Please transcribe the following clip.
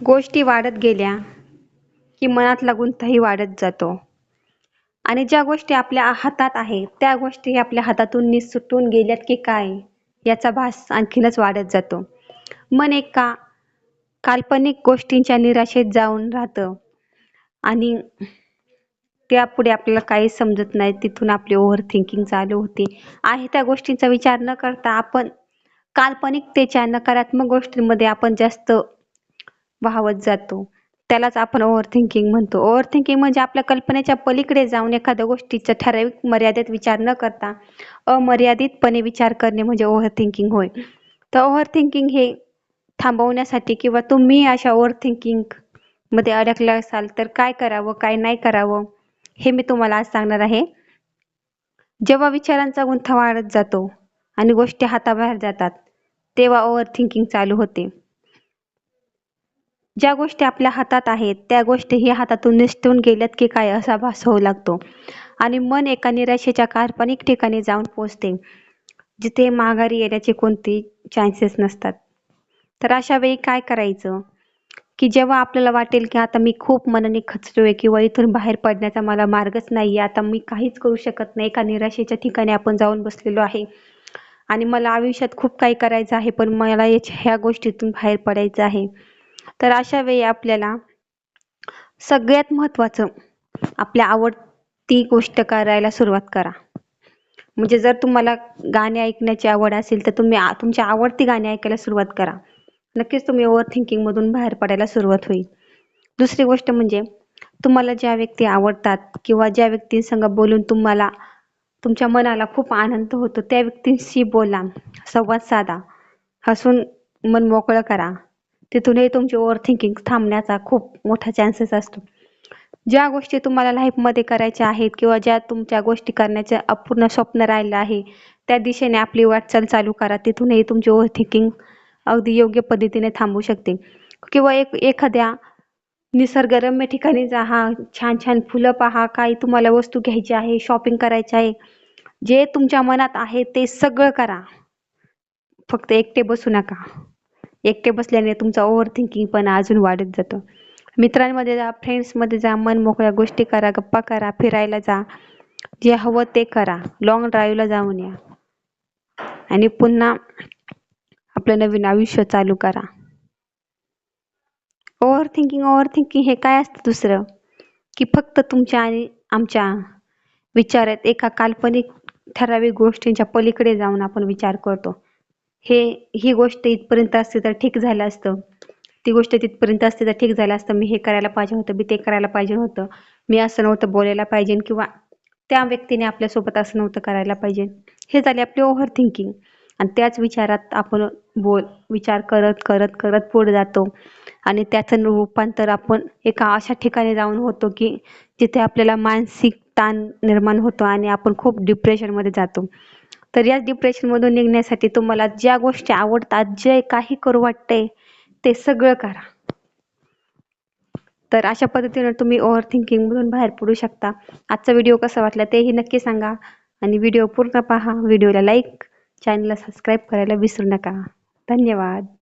गोष्टी वाढत गेल्या की मनातला गुंताही वाढत जातो. आणि ज्या गोष्टी आपल्या हातात आहे त्या गोष्टी आपल्या हातातून निसटून गेल्यात की काय याचा भास आणखीनच वाढत जातो. मन एका काल्पनिक गोष्टींच्या निराशेत जाऊन राहतं आणि त्यापुढे आपल्याला काही समजत नाही तिथून आपली ओव्हर थिंकिंग चालू होते. आहे त्या गोष्टींचा विचार न करता आपण काल्पनिकतेच्या नकारात्मक गोष्टींमध्ये आपण जास्त वाहवत जातो. त्यालाच आपण ओव्हर थिंकिंग म्हणतो. ओव्हर थिंकिंग म्हणजे आपल्या कल्पनेच्या पलीकडे जाऊन एखाद्या गोष्टीचा ठराविक मर्यादेत विचार न करता अमर्यादितपणे विचार करणे म्हणजे ओव्हर थिंकिंग होय. तर ओव्हर थिंकिंग हे थांबवण्यासाठी किंवा तुम्ही अशा ओव्हर थिंकिंगमध्ये अडकला असाल तर काय करावं काय नाही करावं हे मी तुम्हाला आज सांगणार आहे. जेव्हा विचारांचा गुंथा वाढत जातो आणि गोष्टी हाताबाहेर जातात तेव्हा ओव्हर थिंकिंग चालू होते. ज्या गोष्टी आपल्या हातात आहेत त्या गोष्टी ही हातातून निसटून गेल्यात की काय असा भास होऊ लागतो. आणि मन एका निराशेच्या काल्पनिक ठिकाणी जाऊन पोचते जिथे माघारी येण्याचे कोणते चान्सेस नसतात. तर अशा वेळी काय करायचं? की जेव्हा आपल्याला वाटेल की आता मी खूप मनाने खचलोय किंवा इथून बाहेर पडण्याचा मला मार्गच नाही आता मी काहीच करू शकत नाही एका निराशेच्या ठिकाणी आपण जाऊन बसलेलो आहे. आणि मला आयुष्यात खूप काही करायचं आहे पण मला ह्या गोष्टीतून बाहेर पडायचं आहे. तर अशा वेळी आपल्याला सगळ्यात महत्त्वाचं आपल्या आवडती गोष्ट करायला सुरुवात करा. म्हणजे जर तुम्हाला गाणे ऐकण्याची आवड असेल तर तुम्ही तुमची आवडती गाणी ऐकायला सुरुवात करा. नक्कीच तुम्ही ओव्हर थिंकिंगमधून बाहेर पडायला सुरुवात होईल. दुसरी गोष्ट म्हणजे तुम्हाला ज्या व्यक्ती आवडतात किंवा ज्या व्यक्तींसंग बोलून तुम्हाला तुमच्या मनाला खूप आनंद होतो त्या व्यक्तींशी बोला संवाद साधा. हसून मन मोकळं करा. तिथूनही तुमची ओव्हर थिंकिंग थांबण्याचा खूप मोठा चान्सेस असतो. ज्या गोष्टी तुम्हाला लाईफमध्ये करायच्या आहेत किंवा ज्या तुमच्या गोष्टी करण्याचे अपूर्ण स्वप्न राहिलं आहे त्या दिशेने आपली वाटचाल चालू करा. तिथूनही तुमची ओव्हर थिंकिंग अगदी योग्य पद्धतीने थांबू शकते. किंवा एक एखाद्या निसर्गरम्य ठिकाणी जा. हा छान छान फुलं पहा. काही तुम्हाला वस्तू घ्यायची आहे शॉपिंग करायची आहे. जे तुमच्या मनात आहे ते सगळं करा. फक्त एकटे बसू नका. एकटे बसल्याने तुमचा ओव्हर थिंकिंग पण अजून वाढत जातं. मित्रांमध्ये जा फ्रेंड्समध्ये जा मन मोकळ्या गोष्टी करा गप्पा करा फिरायला जा. जे हवं ते करा. लॉंग ड्राईव्हला जाऊन या. आणि पुन्हा आपलं नवीन आयुष्य चालू करा. ओव्हर थिंकिंग ओव्हर थिंकिंग हे काय असतं दुसरं? की फक्त तुमच्या आणि आमच्या विचारात एका काल्पनिक ठराविक गोष्टींच्या पलीकडे जाऊन आपण विचार करतो. हे ही गोष्ट इथपर्यंत असते तर ठीक झालं असतं. ती गोष्ट तिथपर्यंत असते तर ठीक झालं असतं. मी हे करायला पाहिजे होतं मी ते करायला पाहिजे होतं. मी असं नव्हतं बोलायला पाहिजे किंवा त्या व्यक्तीने आपल्यासोबत असं नव्हतं करायला पाहिजे. हे झाले आपले ओव्हर थिंकिंग आणि त्याच विचारात आपण बोल विचार करत करत करत पुढे जातो. आणि त्याचं रूपांतर आपण एका अशा ठिकाणी जाऊन होतो की जिथे आपल्याला मानसिक ताण निर्माण होतो आणि आपण खूप डिप्रेशनमध्ये जातो. तर या डिप्रेशनमधून निघण्यासाठी तुम्हाला ज्या गोष्टी आवडतात जे काही करू वाटते ते सगळं करा. तर अशा पद्धतीनं तुम्ही ओव्हर थिंकिंगमधून बाहेर पडू शकता. आजचा व्हिडिओ कसा वाटला तेही नक्की सांगा. आणि व्हिडिओ पूर्ण पहा. व्हिडिओला लाईक चॅनलला सबस्क्राईब करायला विसरू नका. धन्यवाद.